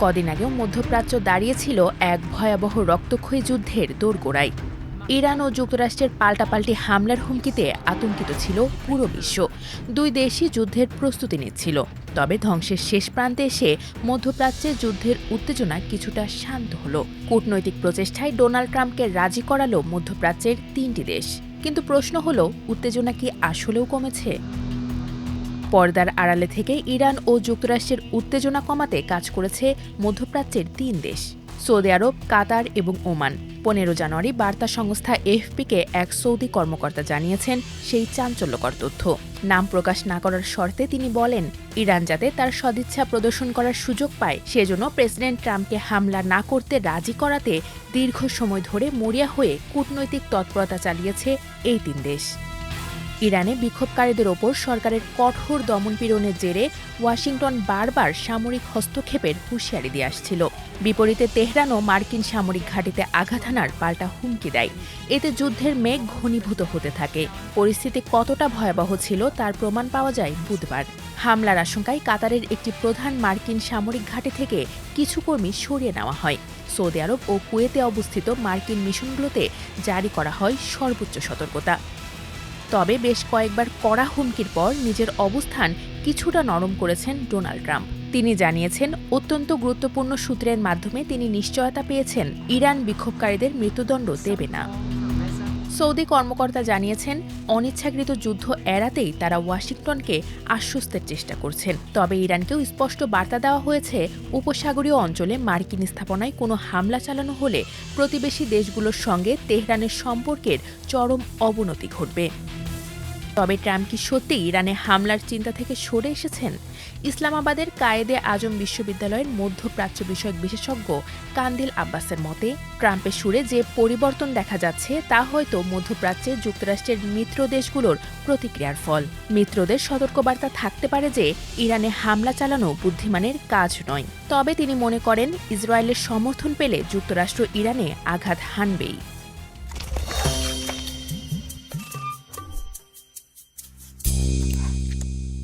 কদিন আগেও মধ্যপ্রাচ্য দাঁড়িয়েছিল এক ভয়াবহ রক্তক্ষয়ী যুদ্ধের দোরগোড়ায়। ইরান ও যুক্তরাষ্ট্রের পাল্টাপাল্টি হামলার হুমকিতে আতঙ্কিত ছিল পুরো বিশ্ব। দুই দেশই যুদ্ধের প্রস্তুতি নিচ্ছিল। তবে ধ্বংসের শেষ প্রান্তে এসে মধ্যপ্রাচ্যে যুদ্ধের উত্তেজনা কিছুটা শান্ত হলো। কূটনৈতিক প্রচেষ্টায় ডোনাল্ড ট্রাম্পকে রাজি করালো মধ্যপ্রাচ্যের তিনটি দেশ। কিন্তু প্রশ্ন হলো, উত্তেজনা কি আসলেও কমেছে? পর্দার আড়ালে থেকে ইরান ও যুক্তরাষ্ট্রের উত্তেজনা কমাতে কাজ করেছে মধ্যপ্রাচ্যের তিন দেশ, সৌদি আরব, কাতার এবং ওমান। পনেরো জানুয়ারি বার্তা সংস্থা এফপিকে এক সৌদি কর্মকর্তা জানিয়েছেন সেই চাঞ্চল্যকর তথ্য। নাম প্রকাশ না করার শর্তে তিনি বলেন, ইরান যাতে তার সদিচ্ছা প্রদর্শন করার সুযোগ পায়, সেজন্য প্রেসিডেন্ট ট্রাম্পকে হামলা না করতে রাজি করাতে দীর্ঘ সময় ধরে মরিয়া হয়ে কূটনৈতিক তৎপরতা চালিয়েছে এই তিন দেশ। ইরানে বিক্ষোভকারীদের ওপর সরকারের কঠোর দমনপীড়নের জেরে ওয়াশিংটন বারবার সামরিক হস্তক্ষেপের হুঁশিয়ারি দিয়ে আসছিল। বিপরীতে তেহরানও মার্কিন সামরিক ঘাঁটিতে আঘাত হানার পাল্টা হুমকি দেয়। এতে যুদ্ধের মেঘ ঘনীভূত হতে থাকে। পরিস্থিতি কতটা ভয়াবহ ছিল তার প্রমাণ পাওয়া যায় বুধবার। হামলার আশঙ্কায় কাতারের একটি প্রধান মার্কিন সামরিক ঘাঁটি থেকে কিছু কর্মী সরিয়ে নেওয়া হয়। সৌদি আরব ও কুয়েতে অবস্থিত মার্কিন মিশনগুলোতে জারি করা হয় সর্বোচ্চ সতর্কতা। তবে বেশ কয়েকবার কড়া হুমকির পর নিজের অবস্থান কিছুটা নরম করেছেন ডোনাল্ড ট্রাম্প। তিনি জানিয়েছেন, অত্যন্ত গুরুত্বপূর্ণ সূত্রের মাধ্যমে তিনি নিশ্চয়তা পেয়েছেন, ইরান বিক্ষোভকারীদের মৃত্যুদণ্ড দেবে না। সৌদি কর্মকর্তা জানিয়েছেন, অনিচ্ছাকৃত যুদ্ধ এড়াতেই তারা ওয়াশিংটনকে আশ্বস্তের চেষ্টা করছেন। তবে ইরানকেও স্পষ্ট বার্তা দেওয়া হয়েছে, উপসাগরীয় অঞ্চলে মার্কিন স্থাপনায় কোনো হামলা চালানো হলে প্রতিবেশী দেশগুলোর সঙ্গে তেহরানের সম্পর্কের চরম অবনতি ঘটবে। তবে ট্রাম্প কি সত্যি ইরানে হামলার চিন্তা থেকে সরে এসেছেন? ইসলামাবাদের কায়েদে আজম বিশ্ববিদ্যালয়ের মধ্যপ্রাচ্য বিষয়ক বিশেষজ্ঞ কান্দিল আব্বাসের মতে, ট্রাম্পের সুরে যে পরিবর্তন দেখা যাচ্ছে, তা হয়তো মধ্যপ্রাচ্যে যুক্তরাষ্ট্রের মিত্র দেশগুলোর প্রতিক্রিয়ার ফল। মিত্রদের সতর্কবার্তা থাকতে পারে যে, ইরানে হামলা চালানো বুদ্ধিমানের কাজ নয়। তবে তিনি মনে করেন, ইসরায়েলের সমর্থন পেলে যুক্তরাষ্ট্র ইরানে আঘাত হানবেই।